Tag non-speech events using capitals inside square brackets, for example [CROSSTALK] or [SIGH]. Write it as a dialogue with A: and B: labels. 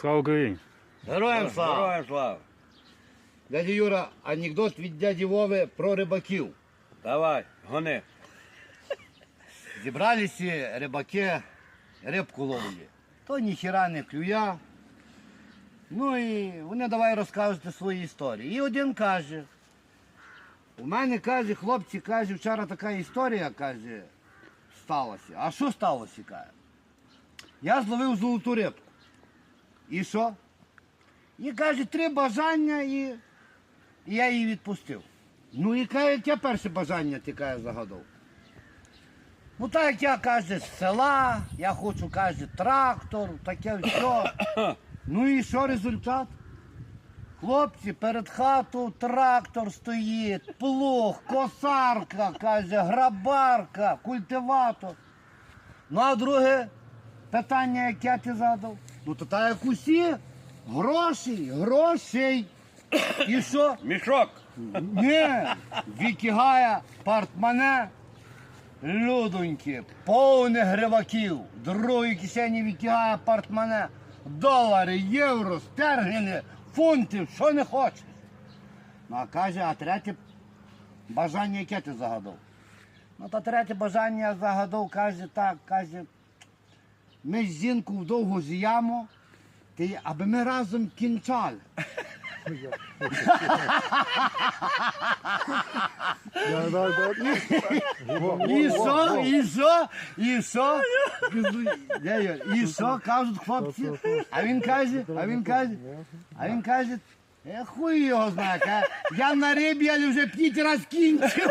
A: Слава Україні!
B: Героям слава!
C: Героям слава.
B: Дядя Юра, анекдот від дяді Вови про рибаків.
C: Давай, гони.
B: Зібралися рибаки рибку ловлі. То ніхіра не клює. Ну і вони давай розкажуть свої історії. І один каже. У мене каже, хлопці, каже, вчора така історія, каже, сталася. А що сталося, каже? Я зловив золоту рибку. І що? І каже, три бажання і, і я її відпустив. Ну і каже, яке перше бажання ти каже, загадав? Ну так як я каже, з села, я хочу, каже, трактор, таке все. [COUGHS] Ну і що результат? Хлопці, перед хатою трактор стоїть, плуг, косарка, каже, грабарка, культиватор. Ну а друге питання, яке ти задав? Ну то так як усі, грошей, грошей. І що?
C: Мішок.
B: Ні, вікігає портмоне, людоньки, повне гриваків, в другій кишені вікігає портмоне, долари, євро, стерліни, фунти, що не хочеш. Ну а каже, а третє бажання, яке ти загадав? Ну та третє бажання я загадав, каже так, каже, ми з жінкою довго зіємо, ти, аби ми разом кінчали. [LAUGHS] І що, і що, і що, я? і що, кажуть хлопці, а він каже, а він каже, а він каже, «Е, хуй його знає, каже, я на рибі, але вже п'ять раз кінчив. [LAUGHS]